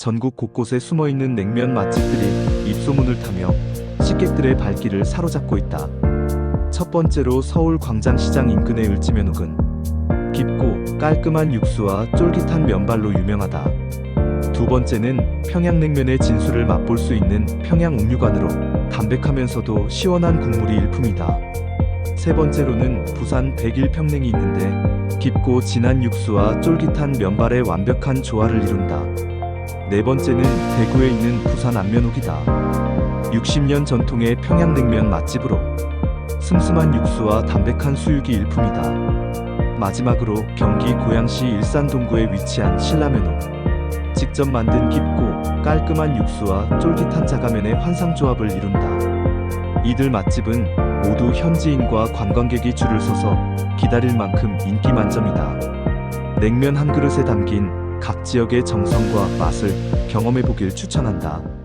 전국 곳곳에 숨어 있는 냉면 맛집들이 입소문을 타며 식객들의 발길을 사로잡고 있다. 첫 번째로 서울 광장시장 인근의 을지면옥은 깊고 깔끔한 육수와 쫄깃한 면발로 유명하다. 두 번째는 평양냉면의 진수를 맛볼 수 있는 평양옥류관으로 담백하면서도 시원한 국물이 일품이다. 세 번째로는 부산 백일평냉이 있는데 깊고 진한 육수와 쫄깃한 면발의 완벽한 조화를 이룬다. 네 번째는 대구에 있는 부산 안면옥이다. 60년 전통의 평양냉면 맛집으로 슴슴한 육수와 담백한 수육이 일품이다. 마지막으로 경기 고양시 일산 동구에 위치한 신라면옥. 직접 만든 깊고 깔끔한 육수와 쫄깃한 자가면의 환상 조합을 이룬다. 이들 맛집은 모두 현지인과 관광객이 줄을 서서 기다릴 만큼 인기 만점이다. 냉면 한 그릇에 담긴 각 지역의 정성과 맛을 경험해 보길 추천한다.